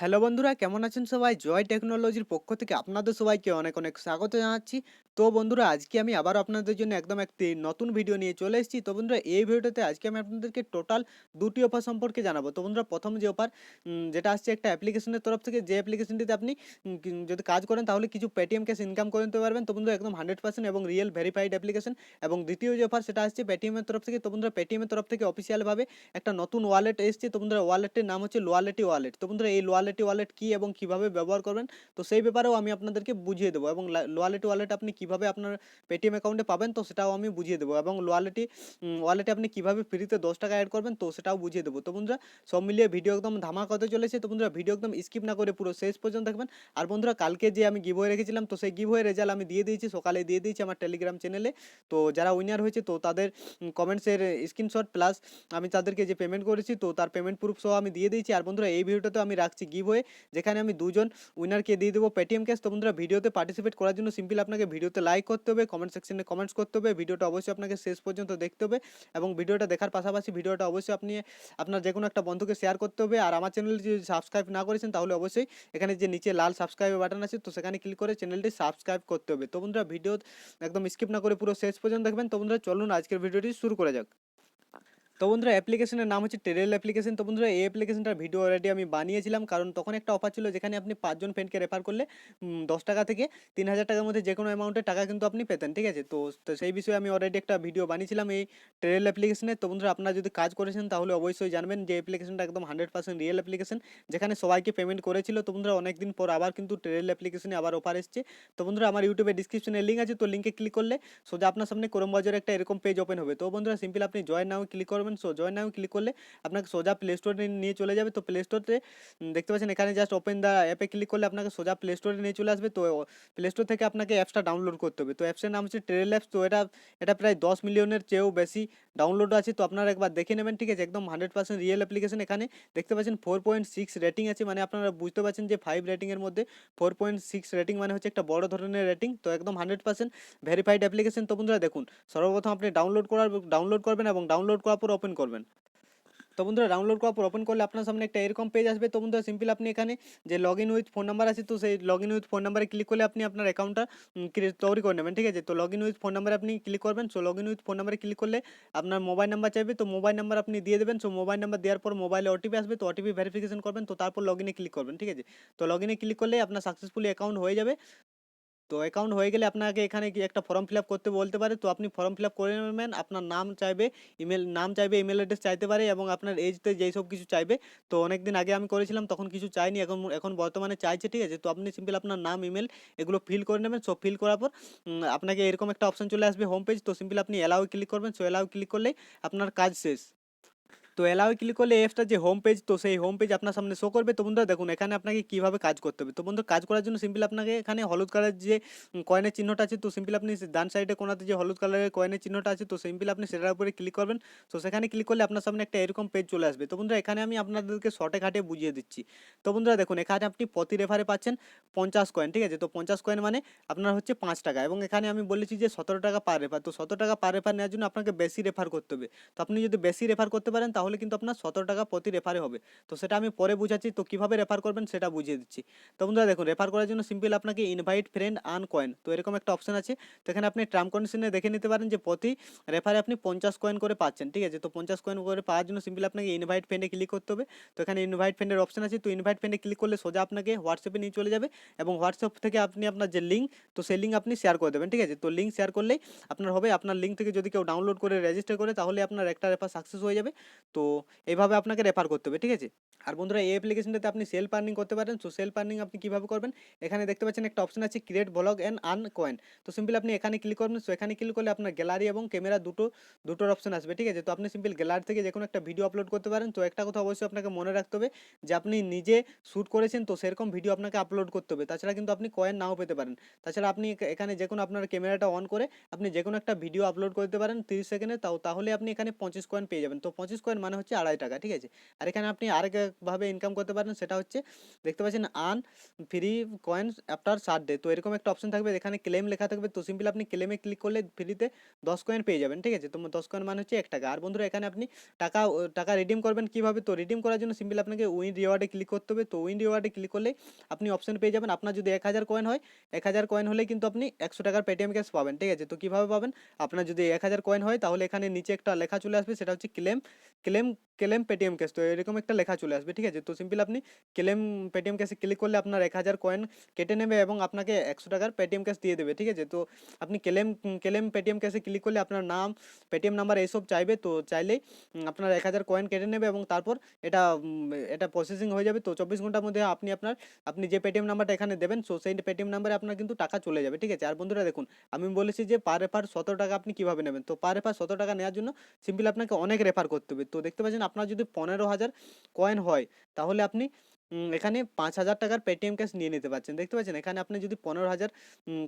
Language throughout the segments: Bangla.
হ্যালো বন্ধুরা, কেমন আছেন সবাই? জয় টেকনোলজির পক্ষ থেকে আপনাদের সবাইকে অনেক অনেক স্বাগত জানাচ্ছি। তো বন্ধুরা, আজকে আমি আবার আপনাদের জন্য একদম একটি নতুন ভিডিও নিয়ে চলে এসেছি। তো বন্ধুরা, এই ভিডিওতে আজকে আমি আপনাদেরকে টোটাল দুটি অফার সম্পর্কে জানাব। তো বন্ধুরা, প্রথম যে অফার যেটা আসছে একটা অ্যাপ্লিকেশনের তরফ থেকে, যে অ্যাপ্লিকেশনটিতে আপনি যদি কাজ করেন তাহলে কিছু পেটিএম ক্যাশ ইনকাম করে নিতে পারবেন। তো বন্ধুরা, একদম হান্ড্রেড পার্সেন্ট এবং রিয়েল ভেরিফাইড অ্যাপ্লিকেশন এবং দ্বিতীয় যে অফার, সেটা আসছে পেটিএমের তরফ থেকে। তো বন্ধুরা পেটিএমের তরফ থেকে অফিসিয়ালভাবে একটা নতুন ওয়ালেট এসেছে। তো বন্ধুরা ওয়ালেটটির নাম হচ্ছে লোয়ালেটি ওয়ালেট তো বন্ধুরা, এই লোয়ালেটি ওয়ালেট কী এবং কীভাবে ব্যবহার করবেন, তো সেই ব্যাপারেও আমি আপনাদেরকে বুঝিয়ে দেবো এবং লোয়ালেটি ওয়ালেট আপনি কীভাবে আপনার পেটিএম অ্যাকাউন্টে পাবেন, তো সেটাও আমি বুঝিয়ে দেবো এবং লোয়ালেটি ওয়ালেটে আপনি কীভাবে ফ্রিতে দশ টাকা অ্যাড করবেন, তো সেটাও বুঝিয়ে দেবো। তো বন্ধুরা, সব মিলিয়ে ভিডিও একদম ধামাকা হতে চলেছে, তো বন্ধুরা ভিডিও একদম স্কিপ না করে পুরো শেষ পর্যন্ত দেখবেন। আর বন্ধুরা, কালকে যে আমি গিভ হয়ে রেখেছিলাম, তো সেই গিভ হয়ে রেজাল্ট আমি দিয়ে দিয়েছি, সকালে দিয়ে দিয়েছি আমার টেলিগ্রাম চ্যানেলে তো যারা উইনার হয়েছে, তো তাদের কমেন্টসের স্ক্রিনশট প্লাস আমি তাদেরকে যে পেমেন্ট করেছি, তো তার পেমেন্ট প্রুফ সহ আমি দিয়ে দিয়েছি। আর বন্ধুরা, এই ভিডিওটাতে আমি রাখছি গিভ হয়ে, যেখানে আমি দুজন উইনারকে দিয়ে দেবো পেটিএম ক্যাশ তো বন্ধুরা, ভিডিওতে পার্টিসিপেট করার জন্য সিম্পল আপনাকে ভিডিওতে লাইক করতে হবে কমেন্ট সেকশনে কমেন্টস করতে হবে, ভিডিওটা অবশ্যই আপনাকে শেষ পর্যন্ত দেখতে হবে এবং ভিডিওটা দেখার পাশাপাশি ভিডিওটা অবশ্যই আপনি আপনার যে কোনো একটা বন্ধুকে শেয়ার করতে হবে। আর আমার চ্যানেল যদি সাবস্ক্রাইব না করেছেন, তাহলে অবশ্যই এখানে যে নিচে লাল সাবস্ক্রাইব বাটন আছে, তো সেখানে ক্লিক করে চ্যানেলটি সাবস্ক্রাইব করতে হবে। তো বন্ধুরা, ভিডিও একদম স্কিপ না করে পুরো শেষ পর্যন্ত দেখবেন। তো বন্ধুরা, চলুন আজকের ভিডিওটি শুরু করা যাক। তো বন্ধুরা অ্যাপ্লিকেশনের নাম হচ্ছে টেরেল অ্যাপ্লিকেশন তো বন্ধুরা, এই অ্যাপ্লিকেশনটার ভিডিও অলরেডি আমি বানিয়েছিলাম, কারণ তখন একটা অফার ছিল যেখানে আপনি পাঁচজন ফ্রেন্ডকে রেফার করলে দশ টাকা থেকে তিন হাজার টাকার মধ্যে যে কোনো অ্যামাউন্টের টাকা কিন্তু আপনি পেতেন, ঠিক আছে? তো সেই বিষয়ে আমি অলরেডি একটা ভিডিও বানিয়েছিলাম এই টেরেল অ্যাপ্লিকেশনে তো বন্ধুরা, আপনারা যদি কাজ করেছেন, তাহলে অবশ্যই জানবেন যে অ্যাপ্লিকেশনটা একদম হান্ড্রেড পার্সেন্ট রিয়েল অ্যাপ্লিকেশন যেখানে সবাইকে পেমেন্ট করেছিল। তো বন্ধুরা, অনেকদিন পর আবার কিন্তু টেরেল অ্যাপ্লিকেশনে আবার অফার এসছে। তো বন্ধুরা, আমার ইউটিউবে ডিসক্রিপশনে লিঙ্ক আছে, তো লিঙ্কে ক্লিক করলে সোজা আপনার সামনে ক্রোম বাজারে একটা এরকম পেজ ওপেন হবে। তো বন্ধুরা সিম্পল আপনি জয়েন নাও ক্লিক করবেন। সো জয়েন নাও ক্লিক করলে আপনাকে সোজা প্লে স্টোরে নিয়ে চলে যাবে। তো প্লে স্টোরে দেখতে পাচ্ছেন এখানে জাস্ট ওপেন দ্য অ্যাপে ক্লিক করলে আপনাকে সোজা প্লে স্টোরে নিয়ে চলে আসবে। তো প্লে স্টোর থেকে আপনাকে অ্যাপসটা ডাউনলোড করতে হবে। তো অ্যাপসের নাম হচ্ছে ট্রেল অ্যাপস তো, এটা এটা প্রায় দশ মিলিয়নের চেয়েও বেশি ডাউনলোড আছে। তো, আপনারা একবার দেখে নেবেন, ঠিক আছে? একদম হান্ড্রেড পার্সেন্ট রিয়েল অ্যাপ্লিকেশন এখানে। দেখতে পাচ্ছেন ফোর পয়েন্ট সিক্স রেটিং আছে। মানে আপনারা বুঝতে পারছেন যে ফাইভ রেটিংয়ের মধ্যে ফোর পয়েন্ট সিক্স রেটিং মানে হচ্ছে একটা বড় ধরনের রেটিং তো, একদম হান্ড্রেড পার্সেন্ট ভেরিফাইড অ্যাপ্লিকেশন তো, বন্ধুরা দেখুন, সর্বপ্রথম আপনি ডাউনলোড করার ডাউনলোড করবেন এবং ডাউনলোড করার পর ওপেন করবেন। তো বন্ধুরা ডাউনলোড করার পর ওপেন করলে আপনার সামনে একটা এরকম পেজ আসবে। তো বন্ধুরা সিম্পল আপনি এখানে যে log in with phone number আছে, তো সেই লগ ইন উইথ ফোন নাম্বারে ক্লিক করলে আপনি আপনার অ্যাকাউন্টটা তৈরি করে নেবেন, ঠিক আছে? তো লগ ইন উইথ ফোন নাম্বারে আপনি ক্লিক করবেন। So log in with phone নাম্বারে ক্লিক করলে আপনার মোবাইল নাম্বার চাইবে। তো মোবাইল নাম্বার আপনি দিয়ে দেবেন। সো মোবাইল নাম্বার দেওয়ার পর মোবাইলে ওটিপি আসবে। তো ওটিপি ভেরিফিকেশন করবেন। তো তারপর লগ ইনে ক্লিক করবেন, ঠিক আছে? তো লগ ইনে ক্লিক করলে আপনার সাকসেসফুলি অ্যাকাউন্ট হয়ে যাবে। তো অ্যাকাউন্ট হয়ে গেলে আপনাকে এখানে কি একটা ফর্ম ফিল করতে বলতে পারে। তো আপনি ফর্ম ফিল করে নেবেন। আপনার নাম চাইবে ইমেল নাম চাইবে ইমেল অ্যাড্রেস চাইতে পারে এবং আপনার এজতে যেই সব কিছু চাইবে। তো অনেক দিন আগে আমি করেছিলাম, তখন কিছু চাইনি। এখন এখন বর্তমানে চাইছে, ঠিক আছে? তো আপনি সিম্পল আপনার নাম ইমেল এগুলো ফিল করে নেবেন। সব ফিল করার পর আপনাকে এরকম একটা অপশন চলে আসবে হোম পেজ তো সিম্পল আপনি অ্যালাউ ক্লিক করবেন। সো অ্যালাউ ক্লিক করলেই আপনার কাজ শেষ। তো অ্যালাউ ক্লিক করলে অ্যাপসটা যে হোম পেজ তো সেই হোম পেজ আপনার সামনে শো করবে। তো বন্ধুরা দেখুন, এখানে আপনাকে কীভাবে কাজ করতে হবে? তো বন্ধু কাজ করার জন্য সিম্পল আপনাকে এখানে হলুদ কালার যে কয়েনের চিহ্নটা আছে, তো সিম্পল আপনি ডান সাইডে কোনাতে যে হলুদ কালারের কয়েনের চিহ্নটা আছে, তো সিম্পল আপনি সেটার উপরে ক্লিক করবেন। তো সেখানে ক্লিক করলে আপনার সামনে একটা এরকম পেজ চলে আসবে। তো বন্ধুরা, এখানে আমি আপনাদেরকে শর্টে ঘাটে বুঝিয়ে দিচ্ছি। তো বন্ধুরা, দেখুন, এখানে আপনি প্রতি রেফারে পাচ্ছেন পঞ্চাশ কয়েন ঠিক আছে? তো পঞ্চাশ কয়েন মানে আপনার হচ্ছে পাঁচ টাকা এবং এখানে আমি বলেছি যে সতেরো টাকা পার রেফার তো সতেরো টাকা পার রেফার নেওয়ার জন্য আপনাকে বেশি রেফার করতে হবে। তো আপনি যদি বেশি রেফার করতে পারেন তাহলে কিন্তু আপনার সতেরো টাকা প্রতি রেফারে হবে। তো সেটা আমি পরে বুঝাচ্ছি, তো কীভাবে রেফার করবেন সেটা বুঝিয়ে দিচ্ছি। তো বন্ধুরা দেখুন রেফার করার জন্য সিম্পল আপনাকে ইনভাইট ফ্রেন্ড আন কয়েন তো এরকম একটা অপশন আছে। তো এখানে আপনি টার্ম কন্ডিশনে দেখে নিতে পারেন যে প্রতি রেফারে আপনি পঞ্চাশ কয়েন করে পাচ্ছেন, ঠিক আছে? তো পঞ্চাশ কয়েন করে পাওয়ার জন্য সিম্পল আপনাকে ইনভাইট ফ্রেন্ডে ক্লিক করতে হবে। তো এখানে ইনভাইট ফ্রেন্ডের অপশন আছে, তো ইনভাইট ফ্রেন্ডে ক্লিক করলে সোজা আপনাকে হোয়াটসঅ্যাপে নিয়ে চলে যাবে এবং হোয়াটসঅ্যাপ থেকে আপনি আপনার যে লিঙ্ক তো সেই লিঙ্ক আপনি শেয়ার করে দেবেন, ঠিক আছে? তো লিঙ্ক শেয়ার করলেই আপনার হবে, আপনার লিঙ্ক থেকে যদি কেউ ডাউনলোড করে রেজিস্টার করে, তাহলে আপনার একটা রেফার সাকসেস হয়ে যাবে। তো এইভাবে আপনাকে রেফার করতে হবে, ঠিক আছে? আর বন্ধুরা, এই অ্যাপ্লিকেশনটাতে আপনি সেলফ আর্নিং করতে পারেন। সো সেলফ আর্নিং আপনি কীভাবে করবেন? এখানে দেখতে পাচ্ছেন একটা অপশন আছে create blog and earn coin তো সিম্পল আপনি এখানে ক্লিক করবেন। সো এখানে ক্লিক করলে আপনার গ্যালারি এবং ক্যামেরা দুটো, দুটোর অপশন আসবে, ঠিক আছে? তো আপনি সিম্পল গ্যালারি থেকে যে কোনো একটা ভিডিও আপলোড করতে পারেন। তো একটা কথা অবশ্যই আপনাকে মনে রাখতে হবে যে, আপনি নিজে শ্যুট করেছেন তো সেরকম ভিডিও আপনাকে আপলোড করতে হবে। তাছাড়া কিন্তু আপনি কয়েন নাও পেতে পারেন। তাছাড়া আপনি এখানে যে কোনো আপনার ক্যামেরাটা অন করে আপনি যে কোনো একটা ভিডিও আপলোড করতে পারেন। তিরিশ সেকেন্ডে তাও, তাহলে আপনি এখানে পঁচিশ কয়েন পেয়ে যাবেন। তো পঁচিশ কয়েন মানে হচ্ছে আড়াই টাকা, ঠিক আছে? আর এখানে আপনি আরেকভাবে ইনকাম করতে পারেন, সেটা হচ্ছে দেখতে পাচ্ছেন আন ফ্রি কয়েন্স আফটার সাত ডে তো এরকম একটা অপশন থাকবে, এখানে ক্লেম লেখা থাকবে, তো সিম্পল আপনি ক্লেমে ক্লিক করলে ফ্রিতে দশ কয়েন পেয়ে যাবেন, ঠিক আছে? তো দশ কয়েন মানে হচ্ছে এক টাকা। আর বন্ধুরা, এখানে আপনি টাকা টাকা রিডিম করবেন কীভাবে? তো রিডিম করার জন্য সিম্পল আপনাকে উইন রিওয়ার্ডে ক্লিক করতে হবে, তো উইন রিওয়ার্ডে ক্লিক করলে আপনি অপশন পেয়ে যাবেন। আপনার যদি এক হাজার কয়েন হয়, এক হাজার কয়েন হলে কিন্তু আপনি একশো টাকার পেটিএম ক্যাশ পাবেন, ঠিক আছে? তো কীভাবে পাবেন? আপনার যদি এক হাজার কয়েন হয়, তাহলে এখানে নিচে একটা লেখা চলে আসবে, সেটা হচ্ছে claim claim claim Paytm cash. তো এরকম একটা লেখা চলে আসবে, ঠিক আছে? তো সিম্পল আপনি ক্লেম পেটিএম ক্যাশে ক্লিক করলে আপনার এক হাজার কয়েন কেটে নেবে এবং আপনাকে একশো টাকার পেটিএম ক্যাশ দিয়ে দেবে, ঠিক আছে? তো আপনি ক্লেম ক্লেম পেটিএম ক্যাশে ক্লিক করলে আপনার নাম, পেটিএম নাম্বার এইসব চাইবে, তো চাইলেই আপনার এক হাজার কয়েন কেটে নেবে এবং তারপর এটা এটা প্রসেসিং হয়ে যাবে। তো চব্বিশ ঘণ্টার মধ্যে আপনি আপনার, আপনি যে পেটিএম নাম্বারটা এখানে দেবেন, সো সেই পেটিএম নাম্বারে আপনার কিন্তু টাকা চলে যাবে, ঠিক আছে? আর বন্ধুরা দেখুন, আমি বলেছি যে পার রেফার সতেরো টাকা আপনি কীভাবে নেবেন? তো পার রেফার সতেরো টাকা নেওয়ার জন্য সিম্পল আপনাকে অনেক রেফার করতে হবে। তো দেখতে পাচ্ছেন আপনার যদি পনেরো হাজার কয়েন হয় তাহলে আপনি এখানে পাঁচ হাজার টাকার পেটিএম ক্যাশ নিয়ে নিতে পারছেন। দেখতে পাচ্ছেন, এখানে আপনি যদি পনেরো হাজার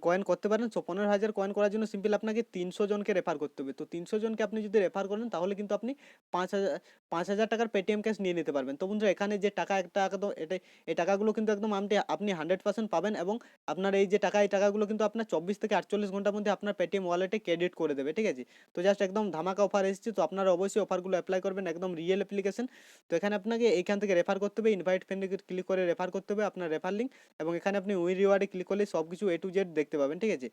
কয়েন করতে পারেন সো পনেরো হাজার কয়েন করার জন্য সিম্পল আপনাকে তিনশো জনকে রেফার করতে হবে। তো তিনশো জনকে আপনি যদি রেফার করেন, তাহলে কিন্তু আপনি পাঁচ হাজার পাঁচ হাজার টাকার পেটিএম ক্যাশ নিয়ে নিতে পারবেন। তো বন্ধুরা, এখানে যে টাকা, একটা একদম এটা, এই টাকাগুলো কিন্তু একদম আপনি আপনি হান্ড্রেড পার্সেন্ট পাবেন এবং আপনার এই যে টাকা, এই টাকাগুলো কিন্তু আপনার চব্বিশ থেকে আটচল্লিশ ঘণ্টার মধ্যে আপনার পেটিএম ওয়ালেটে ক্রেডিট করে দেবে, ঠিক আছে? তো জাস্ট একদম ধামাকা অফার এসেছে, তো আপনারা অবশ্যই অফারগুলো অ্যাপ্লাই করবেন, একদম রিয়েল অ্যাপ্লিকেশন তো এখানে আপনাকে এইখান থেকে রেফার করতে হবে ইনভাইট ফ্রেন্ডে ক্লিক করে রেফার করতে হবে আপনার রেফার লিঙ্ক এবং এখানে আপনি উই রিওয়ার্ডে ক্লিক করলে সব কিছু এ টু জেড দেখতে পাবেন, ঠিক আছে?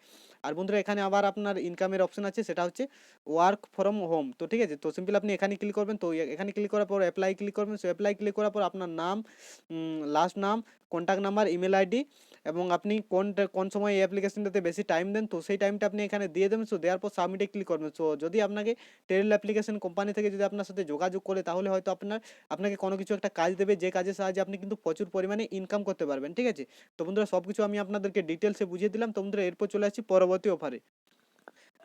আর বন্ধুরা, এখানে আবার আপনার ইনকামের অপশন আছে, সেটা হচ্ছে ওয়ার্ক ফ্রম হোম তো ঠিক আছে? তো সিম্পল আপনি এখানে ক্লিক করবেন, তো এখানে ক্লিক করার পর অ্যাপ্লাই ক্লিক করবেন সো অ্যাপ্লাই ক্লিক করার পর আপনার নাম লাস্ট নাম কন্ট্যাক্ট নাম্বার ইমেল আইডি এবং আপনি কোন কোন সময় এই অ্যাপ্লিকেশনটাতে বেশি টাইম দেন, তো সেই টাইমটা আপনি এখানে দিয়ে দেবেন সো দেওয়ার পর সাবমিটে ক্লিক করবেন। সো যদি আপনাকে টেরিল অ্যাপ্লিকেশন কোম্পানি থেকে যদি আপনার সাথে যোগাযোগ করে, তাহলে হয়তো আপনার, আপনাকে কোনো কিছু একটা কাজ দেবে, যে কাজের সাহায্যে আপনি কিন্তু প্রচুর পরিমাণে ইনকাম করতে পারবেন, ঠিক আছে? তো বন্ধুরা সব কিছু আমি আপনাদেরকে ডিটেলসে বুঝিয়ে দিলাম। তো বন্ধুরা, এরপর চলে আসছি পরবর্তী অফারে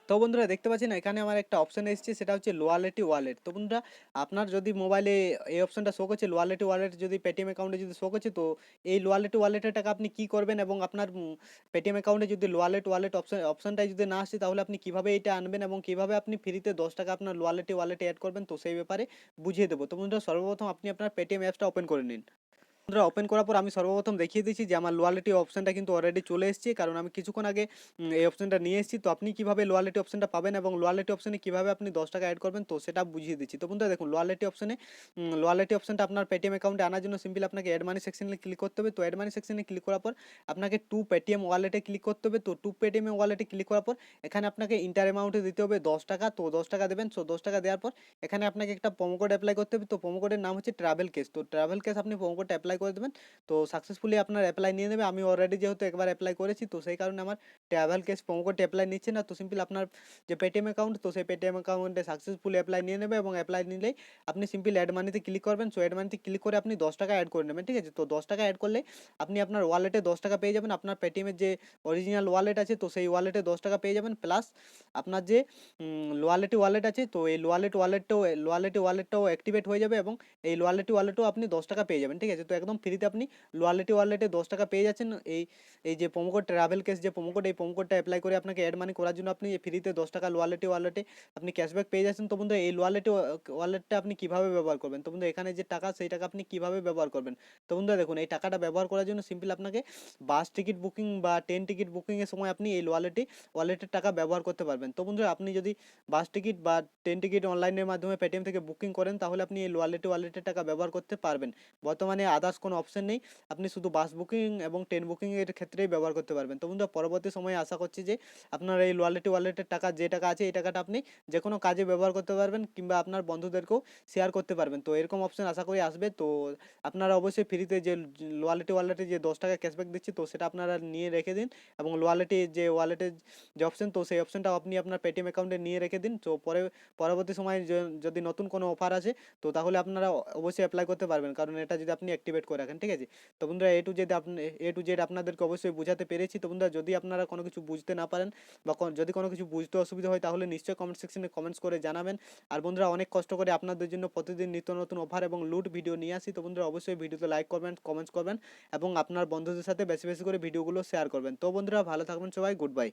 তো বন্ধুরা, দেখতে পাচ্ছেন এখানে আমার একটা অপশন এসেছে, সেটা হচ্ছে লোয়ালেটি ওয়ালেট তো বন্ধুরা, আপনার যদি মোবাইলে এই অপশনটা শো করছে লোয়ালেটি ওয়ালেট যদি পেটিএম অ্যাকাউন্টে যদি শো করছে, তো এই লোয়ালেটি ওয়ালেটের টাকা আপনি কি করবেন এবং আপনার পেটিএম অ্যাকাউন্টে যদি লোয়ালেট ওয়ালেট অপশন অপশনটাই যদি না আসে, তাহলে আপনি কীভাবে এটা আনবেন এবং কীভাবে আপনি ফ্রিতে দশ টাকা আপনার লোয়ালেটি ওয়ালেটে অ্যাড করবেন? তো সেই ব্যাপারে বুঝিয়ে দেবো। তো বন্ধুরা, সর্বপ্রথম আপনি আপনার পেটিএম অ্যাপসটা ওপেন করে নিন। বন্ধুরা ওপেন করার পর আমি সর্বপ্রথম দেখিয়ে দিচ্ছি যে আমার লোয়ালিটি অপশনটা কিন্তু অলরেডি চলে এসেছে। কারণ আমি কিছুক্ষণ আগে এই অপশনটা নিয়ে এসেছি। তো আপনি কীভাবে লোয়ালিটি অপশনটা পাবেন এবং লোয়ালিটি অপশনে কীভাবে আপনি দশ টাকা অ্যাড করবেন, তো সেটা বুঝিয়ে দিচ্ছি। তো বন্ধুরা দেখুন লোয়ালিটি অপশনে লোয়ালিটি অপশনটা আপনার পেটিএম অ্যাকাউন্টে আনার জন্য সিম্পল আপনাকে অ্যাড মানি সেকশনে ক্লিক করতে হবে। তো অ্যাড মানি সেকশনে ক্লিক করার পর আপনাকে টু পেটিএম ওয়ালেটে ক্লিক করতে হবে। তো টু পেটিএম ওয়ালেটে ক্লিক করার পর এখানে আপনাকে ইন্টার অ্যামাউন্টে দিতে হবে দশ টাকা। তো দশ টাকা দেবেন। সো দশ টাকা দেওয়ার পর এখানে আপনাকে একটা প্রোমো কোড অ্যাপ্লাই করতে হবে। তো প্রোমো কোডের নাম হচ্ছে ট্রাভেল কেস তো ট্রাভেল কেস আপনি প্রোমো অ্যাপ্লাই করে দেবেন। তো সাকসেসফুলি আপনার অ্যাপ্লাই নিয়ে নেবে। আমি অলরেডি যেহেতু একবার অ্যাপ্লাই করেছি, তো সেই কারণে আমার travel case promo code apply নিচ্ছে না। তো সিম্পল আপনার যে পেটিএম অ্যাকাউন্ট তো সেই পেটিএম অ্যাকাউন্টে সাকসেসফুলি অ্যাপ্লাই নিয়ে নেবে এবং অ্যাপ্লাই নিলেই আপনি সিম্পল অ্যাড মানিতে ক্লিক করবেন। সো অ্যাড মানিতে ক্লিক করে আপনি দশ টাকা অ্যাড করে নেবেন, ঠিক আছে? তো দশ টাকা অ্যাড করলে আপনি আপনার ওয়ালেটে দশ টাকা পেয়ে যাবেন। আপনার পেটিএমের যে অরিজিনাল ওয়ালেট আছে, তো সেই ওয়ালেটে দশ টাকা পেয়ে যাবেন। প্লাস আপনার যে লোয়ালেটি ওয়ালেট আছে, তো এই লোয়ালেট ওয়ালেটটাও লোয়ালেটি ওয়ালেটটাও অ্যাক্টিভেট হয়ে যাবে এবং এই লোয়ালেটি ওয়ালেটও আপনি দশ টাকা পেয়ে যাবেন, ঠিক আছে? তো একদম ফ্রিতে আপনি লোয়ালেটি ওয়ালেটে দশ টাকা পেয়ে যাচ্ছেন। এই এই যে প্রোমোকোড ট্রাভেল কেস যে প্রোমোকোড এই প্রোমোকোডটা অ্যাপ্লাই করে আপনাকে অ্যাড মানি করার জন্য আপনি ফ্রিতে দশ টাকা লোয়ালেটি ওয়ালেটে আপনি ক্যাশব্যাক পেয়ে যাচ্ছেন। তো বন্ধু, এই লোয়ালেটি ওয়ালেটটা আপনি কীভাবে ব্যবহার করবেন? তো বন্ধু, এখানে যে টাকা, সেই টাকা আপনি কীভাবে ব্যবহার করবেন? তো বন্ধুরা দেখুন, এই টাকাটা ব্যবহার করার জন্য সিম্পল আপনাকে বাস টিকিট বুকিং বা ট্রেন টিকিট বুকিংয়ের সময় আপনি এই ওয়ালেটে ওয়ালেটের টাকা ব্যবহার করতে পারবেন। তো বন্ধুরা, আপনি যদি বাস টিকিট বা ট্রেন টিকিট অনলাইনের মাধ্যমে পেটিএম থেকে বুকিং করেন, তাহলে আপনি এই ওয়ালেটে ওয়ালেটের টাকা ব্যবহার করতে পারবেন। বর্তমানে আদার্স কোনো অপশন নেই। আপনি শুধু বাস বুকিং এবং ট্রেন বুকিংয়ের ক্ষেত্রেই ব্যবহার করতে পারবেন। তো বন্ধুরা, পরবর্তী সময়ে আশা করছি যে আপনার এই ওয়ালেটে ওয়ালেটের টাকা, যে টাকা আছে, এই টাকাটা আপনি যে কোনো কাজে ব্যবহার করতে পারবেন কিংবা আপনার বন্ধুদেরকেও শেয়ার করতে পারবেন। তো এরকম অপশন আশা করি আসবে। তো আপনারা অবশ্যই ফ্রিতে যে লোয়ালেটে ওয়ালেটে যে দশ টাকা ক্যাশব্যাক দিচ্ছে, তো সেটা আপনারা নিয়ে রেখে দিন এবং লোয়ালেটে যে ওয়ালেটের যে অপশন তো সেই অপশনটাও আপনি আপনার পেটিএম অ্যাকাউন্টে নিয়ে রেখে দিন। তো পরে, পরবর্তী সময়ে যদি নতুন কোনো অফার আসে, তো তাহলে আপনারা অবশ্যই অ্যাপ্লাই করতে পারবেন। কারণ এটা যদি আপনি অ্যাক্টিভেট করে রাখেন, ঠিক আছে? তো বন্ধুরা এ টু জেড আপনি, এ টু জেড আপনাদেরকে অবশ্যই বোঝাতে পেরেছি। তো বন্ধুরা, যদি আপনারা কোনো কিছু বুঝতে না পারেন বা যদি কোনো কিছু বুঝতে অসুবিধা হয়, তাহলে নিশ্চয়ই কমেন্ট সেকশনে কমেন্টস করে জানাবেন। আর বন্ধুরা, অনেক কষ্ট করে আপনাদের জন্য প্রতিদিন নিত্য নতুন অফার এবং লুট ভিডিও নিয়ে আসি। তো বন্ধুরা, অবশ্যই ভিডিওতে লাইক করবেন কমেন্টস করবেন এবং আপনার বন্ধুদের সাথে বেশি বেশি করে ভিডিওগুলো শেয়ার করবেন। তো বন্ধুরা, ভালো থাকবেন সবাই গুড বাই